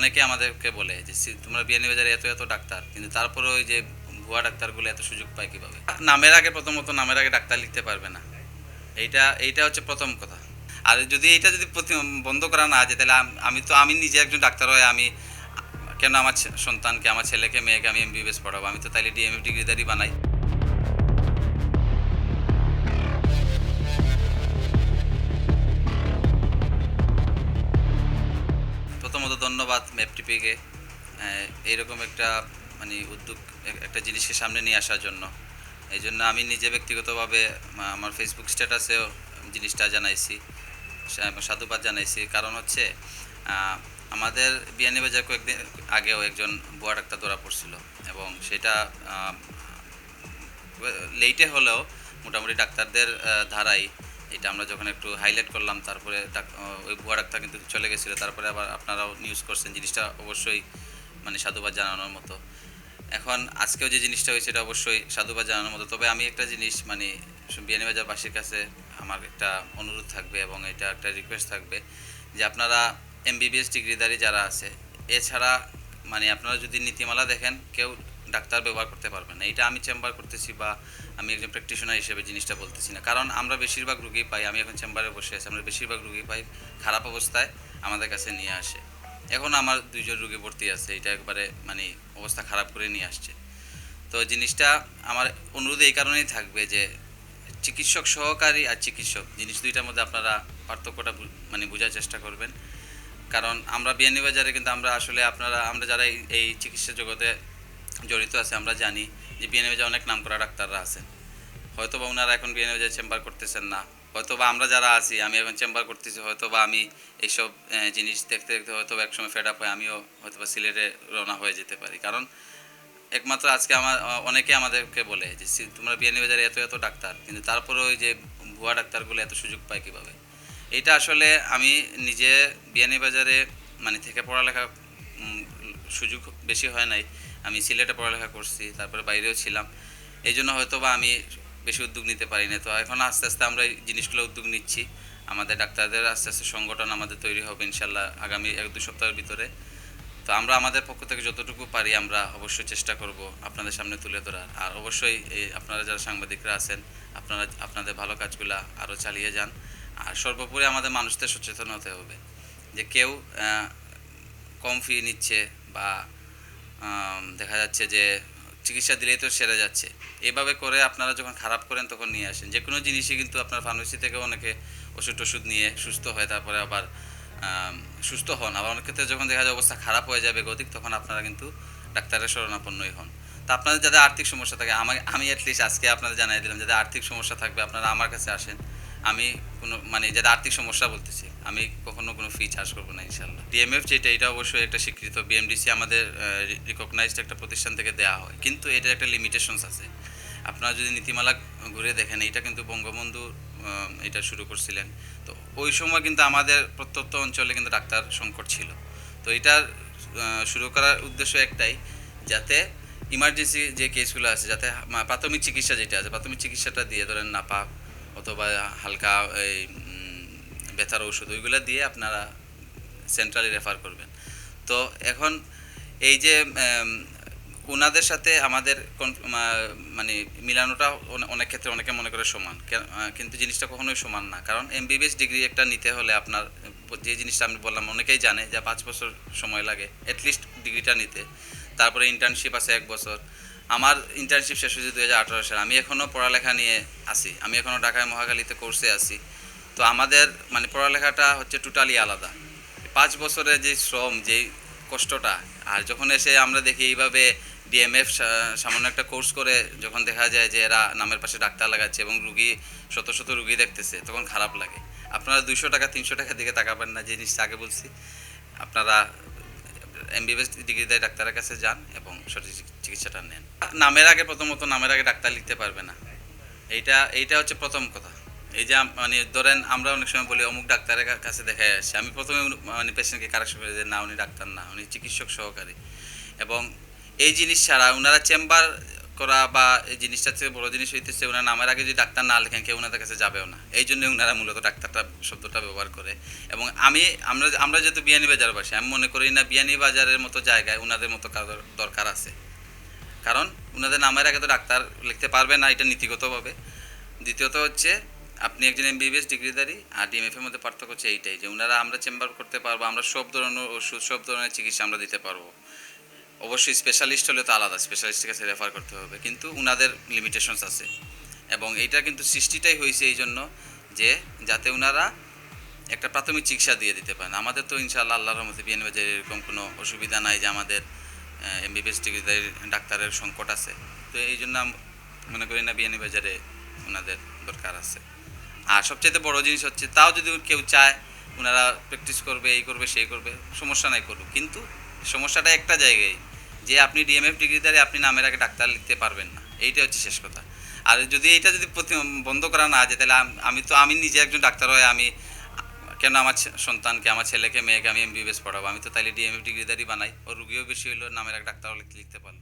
অনেকে আমাদেরকে বলে যে তোমরা বিয়ানি বাজারে এত এত ডাক্তার। কিন্তু তারপরে ওই যে ভুয়া ডাক্তারগুলো এত সুযোগ পায় কীভাবে? নামের আগে প্রথমত, নামের আগে ডাক্তার লিখতে পারবে না। এইটা এইটা হচ্ছে প্রথম কথা। আর যদি এটা যদি বন্ধ করা না যায়, তাহলে আম- তো, আমি নিজে একজন ডাক্তার হয়ে আমি, কেন আমার সন্তানকে, আমার ছেলেকে, মেয়েকে আমি এমবিবিএস পড়াবো? আমি তো তাইলে ডিএমএফ ডিগ্রিদারি বানাই। ম্যাপটিপিকে এইরকম একটা মানে উদ্যোগ, একটা জিনিসকে সামনে নিয়ে আসার জন্য। এই জন্য আমি নিজে ব্যক্তিগতভাবে আমার ফেসবুক স্ট্যাটাসেও জিনিসটা জানাইছি সাধুবাদ জানাইছি। কারণ হচ্ছে আমাদের বিয়ানীবাজার কয়েকদিন আগেও একজন বুয়া ডাক্তার ধরা পড়ছিল, এবং সেটা লেটে হলেও মোটামুটি ডাক্তারদের ধারাই এটা আমরা যখন একটু হাইলাইট করলাম, তারপরে ওই বুয়া ডাক্তার কিন্তু চলে গেছিল, তারপরে আবার আপনারাও নিউজ করছেন জিনিসটা অবশ্যই মানে সাধুবাদ জানানোর মতো। এখন আজকেও যে জিনিসটা হয়েছে এটা অবশ্যই সাধুবাদ জানানোর মতো। তবে আমি একটা জিনিস মানে বিয়ানীবাজারবাসীর কাছে আমার একটা অনুরোধ থাকবে এবং এটা একটা রিকোয়েস্ট থাকবে যে আপনারা এমবিবিএস ডিগ্রিধারী যারা আছে, এছাড়া মানে আপনারা যদি নীতিমালা দেখেন, কেউ ডাক্তার ব্যবহার করতে পারবেন না। এটা আমি চেম্বার করতেছি বা আমি একজন প্র্যাকটিশনার হিসেবে জিনিসটা বলতেছি না। কারণ আমরা বেশিরভাগ রুগী পাই, আমি এখন চেম্বারে বসে আছি, আমরা বেশিরভাগ রুগী পাই খারাপ অবস্থায় আমাদের কাছে নিয়ে আসে। এখন আমার দুইজন রুগী ভর্তি আছে, এটা একবারে মানে অবস্থা খারাপ করে নিয়ে আসছে। তো জিনিসটা আমার অনুরোধ এই কারণেই থাকবে যে চিকিৎসক সহকারী আর চিকিৎসক, জিনিস দুইটার মধ্যে আপনারা পার্থক্যটা মানে বোঝার চেষ্টা করবেন। কারণ আমরা বিয়ানীবাজারে কিন্তু আমরা আসলে আপনারা, আমরা যারা এই চিকিৎসা জগতে জড়িত আছে, আমরা জানি যে বিয়ানীবাজারে অনেক নাম করা ডাক্তাররা আছেন। হয়তো বা ওনারা এখন বিয়ানীবাজারে চেম্বার করতেছেন না। হয়তো বা আমরা যারা আছি, আমি এখন চেম্বার করতেছি হয়তো বা আমি এইসব জিনিস দেখতে দেখতে হয়তো বা একসময় ফেড আপ হয়ে আমিও হয়তো বা সিলেটে রওনা হয়ে যেতে পারি। কারণ একমাত্র আজকে আমার অনেকে আমাদেরকে বলে যে তোমরা বিয়ানীবাজারে এত এত ডাক্তার। কিন্তু তারপরে ওই যে ভুয়া ডাক্তারগুলো এত সুযোগ পায় কীভাবে? এটা আসলে আমি নিজে বিয়ানীবাজারে মানে থেকে পড়ালেখা সুযোগ বেশি হয় নাই। আমি সিলেটে পড়ালেখা করছি, তারপরে বাইরেও ছিলাম। এই জন্য হয়তো বা আমি বেশি উদ্যোগ নিতে পারি না তো এখন আস্তে আস্তে আমরা এই জিনিসগুলো উদ্যোগ নিচ্ছি। আমাদের ডাক্তারদের আস্তে আস্তে সংগঠন আমাদের তৈরি হবে ইনশাল্লাহ আগামী এক দু সপ্তাহের ভিতরে। তো আমরা আমাদের পক্ষ থেকে যতটুকু পারি আমরা অবশ্যই চেষ্টা করব আপনাদের সামনে তুলে ধরার। আর অবশ্যই এই আপনারা যারা সাংবাদিকরা আছেন, আপনারা, আপনাদের ভালো কাজগুলা আরও চালিয়ে যান। আর সর্বোপরি আমাদের মানুষদের সচেতন হতে হবে। যে কেউ কম ফি নিচ্ছে বা দেখা যাচ্ছে যে চিকিৎসা দিলেই তো সেরে যাচ্ছে। এইভাবে করে আপনারা যখন খারাপ করেন তখন নিয়ে আসেন। যে কোনো জিনিসই কিন্তু আপনার ফার্মেসি থেকে অনেকে ওষুধ টষুধ নিয়ে সুস্থ হয়, তারপরে আবার সুস্থ হন। আবার অনেক ক্ষেত্রে যখন দেখা যায় অবস্থা খারাপ হয়ে যাবে গতিক তখন আপনারা কিন্তু ডাক্তারের শরণাপন্নই হন। তা আপনাদের যাদের আর্থিক সমস্যা থাকে আমাকে আমি অ্যাটলিস্ট আজকে আপনাদের জানিয়ে দিলাম যাদের আর্থিক সমস্যা থাকবে, আপনারা আমার কাছে আসেন। আমি কোনো মানে যাদের আর্থিক সমস্যা বলতেছি, আমি কখনো কোনো ফি চার্জ করব না ইনশাল্লাহ ডিএমএফ যেটা, এটা অবশ্যই একটা স্বীকৃত বিএমডিসি আমাদের রিকগনাইজড একটা প্রতিষ্ঠান থেকে দেওয়া হয়। কিন্তু এটার একটা লিমিটেশনস আছে। আপনারা যদি নীতিমালা ঘুরে দেখেন, এটা কিন্তু বঙ্গবন্ধু এটা শুরু করছিলেন। তো ওই সময় কিন্তু আমাদের প্রত্যন্ত অঞ্চলে কিন্তু ডাক্তার সংকট ছিল। তো এটার শুরু করার উদ্দেশ্য একটাই, যাতে ইমার্জেন্সি যে কেসগুলো আছে, যাতে প্রাথমিক চিকিৎসা যেটা আছে, প্রাথমিক চিকিৎসাটা দিয়ে ধরেন নাপাক অথবা হালকা এই ব্যথার ওষুধ ওইগুলো দিয়ে আপনারা সেন্ট্রালি রেফার করবেন। তো এখন এই যে ওনাদের সাথে আমাদের মানে মিলানোটা অনেক ক্ষেত্রে অনেকে মনে করে সমান। কিন্তু জিনিসটা কখনোই সমান না। কারণ এমবিবিএস ডিগ্রি একটা নিতে হলে আপনার, যে জিনিসটা আমি বললাম, অনেকেই জানে যে পাঁচ বছর সময় লাগে অ্যাটলিস্ট ডিগ্রিটা নিতে। তারপরে ইন্টার্নশিপ আছে এক বছর। আমার ইন্টার্নশিপ শেষ হয়েছে দু হাজার আঠারো সালে। আমি এখনও পড়ালেখা নিয়ে আছি। আমি এখনও ঢাকায় মহাখালীতে কোর্সে আছি। তো আমাদের মানে পড়ালেখাটা হচ্ছে টোটালি আলাদা। পাঁচ বছরের যে শ্রম যেই কষ্টটা, আর যখন এসে আমরা দেখি এইভাবে ডিএমএফ সামান্য একটা কোর্স করে যখন দেখা যায় যে এরা নামের পাশে ডাক্তার লাগাচ্ছে এবং রুগী, শত শত রুগী দেখতেছে, তখন খারাপ লাগে। আপনারা দুইশো টাকা, তিনশো টাকার দিকে তাকাবেন না, যে জিনিসটা আগে বলছি। আপনারা এমবিবিএস ডিগ্রিধারী ডাক্তারের কাছে যান এবং সঠিক চিকিৎসাটা নেন। নামের আগে প্রথমত নামের আগে ডাক্তার লিখতে পারবে না। এইটা এইটা হচ্ছে প্রথম কথা। এই যে মানে ধরেন আমরা অনেক সময় বলি, অমুক ডাক্তারের কাছে দেখা আসছে আমি প্রথমে মানে পেশেন্টকে কারেকশন করে না, উনি ডাক্তার না, উনি চিকিৎসক সহকারী। এবং এই জিনিস ছাড়া ওনারা চেম্বার করা বা এই জিনিসটার থেকে বড় জিনিস হইতেছে ওনার নামের আগে যদি ডাক্তার না লেখেন, কেউ ওনাদের কাছে যাবেও না। এই জন্য ওনারা মূলত ডাক্তারটা শব্দটা ব্যবহার করে। এবং আমি, আমরা আমরা যেহেতু বিয়ানি বাজার বাসি আমি মনে করি না বিয়ানি বাজারের মতো জায়গায় ওনাদের মতো দরকার আছে। কারণ ওনাদের নামের আগে তো ডাক্তার লিখতে পারবে না, এটা নীতিগতভাবে। দ্বিতীয়ত হচ্ছে, আপনি একজন এমবিবিএস ডিগ্রিধারী আর ডিএমএফ এর মধ্যে পার্থক্য হচ্ছে এইটাই যে ওনারা আমরা চেম্বার করতে পারব, আমরা সব ধরনের ওষুধ, সব ধরনের চিকিৎসা আমরা দিতে পারব। অবশ্যই স্পেশালিস্ট হলে তো আলাদা স্পেশালিস্টের কাছে রেফার করতে হবে। কিন্তু উনাদের লিমিটেশনস আছে। এবং এইটা কিন্তু সৃষ্টিটাই হয়েছে এই জন্য যে যাতে ওনারা একটা প্রাথমিক চিকিৎসা দিয়ে দিতে পারেন। আমাদের তো ইনশাআল্লাহ আল্লাহর রহমতে বিএন বাজারে এরকম কোনো অসুবিধা নাই যে আমাদের এমবিবিএস ডিগ্রিধারী ডাক্তারের সংকট আছে। তো এই জন্য মনে করি না বিয়ানি বাজারে ওনাদের দরকার আছে। আর সবচেয়ে বড় জিনিস হচ্ছে তাও যদি কেউ চায় ওনারা প্র্যাকটিস করবে, এই করবে, সেই করবে, সমস্যা নাই করুক। কিন্তু সমস্যাটা একটা জায়গায় যে আপনি ডিএমএফ ডিগ্রিধারী, আপনি নামের আগে ডাক্তার লিখতে পারবেন না। এইটাই হচ্ছে শেষ কথা। আর যদি এইটা যদি বন্ধ করা না যায়, তাহলে আমি তো আমি নিজে একজন ডাক্তার হয়ে আমি কেন আমার সন্তানকে, আমার ছেলেকে, মেয়েকে আমি এমবিবিএস পড়াবো? আমি তো তাইলে ডিএমএফ ডিগ্রিধারী বানাই। ও রুগীও বেশি হইল নামের এক ডাক্তার লিখতে পারল।